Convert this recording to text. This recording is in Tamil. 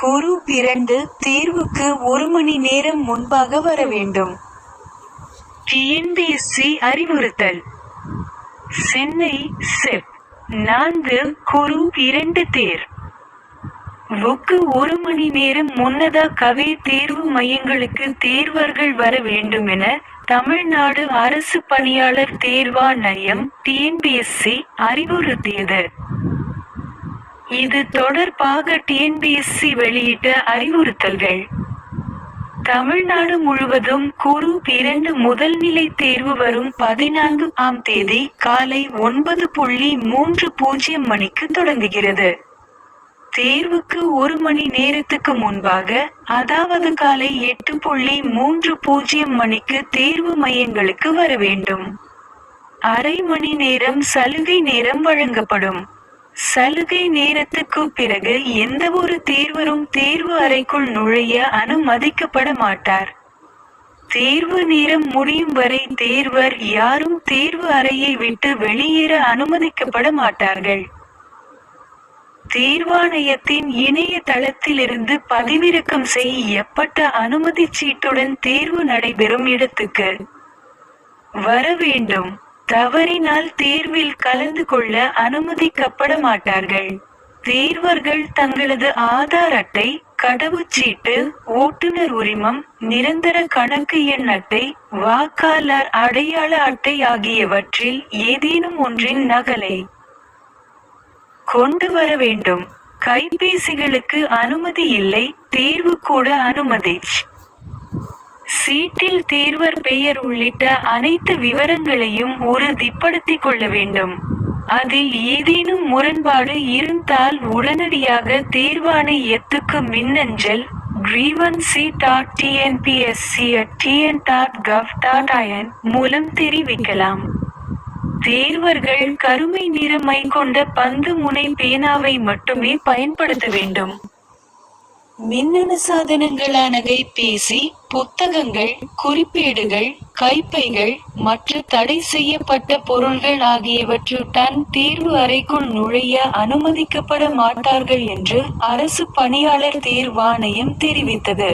குரு பிறந்து தேர்வுக்கு ஒரு மணி நேரம் முன்பாக வர வேண்டும். டிஎன்பிஎஸ்சி அறிவுறுத்தல். சென்னை செப். நான்கு குரு இரண்டு தேர். வுக்கு ஒரு மணி நேரம் முன்னதாகவே தேர்வு மையங்களுக்கு தேர்வர்கள் வர வேண்டும் என தமிழ்நாடு அரசு பணியாளர் தேர்வாணையம் டிஎன்பிஎஸ்சி அறிவுறுத்தியது. இது தொடர்பாக டிஎன்பிஎஸ்சி வெளியிட்ட அறிவுறுத்தல்கள். தமிழ்நாடு முழுவதும் குரு இரண்டு முதல்நிலை தேர்வு வரும் பதினான்கு ஆம் தேதி காலை ஒன்பது புள்ளி மூன்று பூஜ்ஜியம் மணிக்கு தொடங்குகிறது. தேர்வுக்கு ஒரு மணி நேரத்துக்கு முன்பாக அதாவது காலை எட்டு புள்ளி மூன்று பூஜ்ஜியம் மணிக்கு தேர்வு மையங்களுக்கு வர வேண்டும். அரை மணி நேரம் சலுகை நேரம் வழங்கப்படும். சலுகை நேரத்துக்கு பிறகு எந்த ஒரு தேர்வரும் தேர்வு அறைக்குள் நுழைய அனுமதிக்கப்பட மாட்டார். தேர்வு நேரம் முடியும் வரை தேர்வர் யாரும் தேர்வு அறையை விட்டு வெளியேற அனுமதிக்கப்பட மாட்டார்கள். தேர்வாணையத்தின் இணையதளத்திலிருந்து பதிவிறக்கம் செய்யப்பட்ட அனுமதி சீட்டுடன் தேர்வு நடைபெறும் இடத்துக்கு வர வேண்டும். தவறினால் தேர்வில் கலந்து கொள்ள அனுமதிக்கப்பட மாட்டார்கள் தேர்வர்கள் தங்களது ஆதார் அட்டை கடவுச்சீட்டு ஓட்டுநர் உரிமம் நிரந்தர கணக்கு எண் அட்டை வாக்காளர் அடையாள அட்டை ஆகியவற்றில் ஏதேனும் ஒன்றின் நகலை கொண்டு வர வேண்டும். கைபேசிகளுக்கு அனுமதி இல்லை தேர்வு கூட அனுமதி. சீட்டில் தேர்வர் பெயர் உள்ளிட்ட அனைத்து விவரங்களையும் உறுதிப்படுத்திக் கொள்ள வேண்டும். அதில் ஏதேனும் முரண்பாடு இருந்தால் உடனடியாக தேர்வாணையத்துக்கு மின்னஞ்சல் grievance dot TNPSC TN dot gov dot IN மூலம் தெரிவிக்கலாம். தேர்வர்கள் கருமை நிறமை கொண்ட பந்து முனை பேனாவை மட்டுமே பயன்படுத்த வேண்டும். மின்னணு சாதனங்களான கைபேசி புத்தகங்கள் குறிப்பேடுகள் கைப்பைகள் மற்ற தடை செய்யப்பட்ட பொருள்கள் ஆகியவற்றுடன் தேர்வு அறைக்குள் நுழைய அனுமதிக்கப்பட மாட்டார்கள் என்று அரசு பணியாளர் தேர்வாணையம் தெரிவித்தது.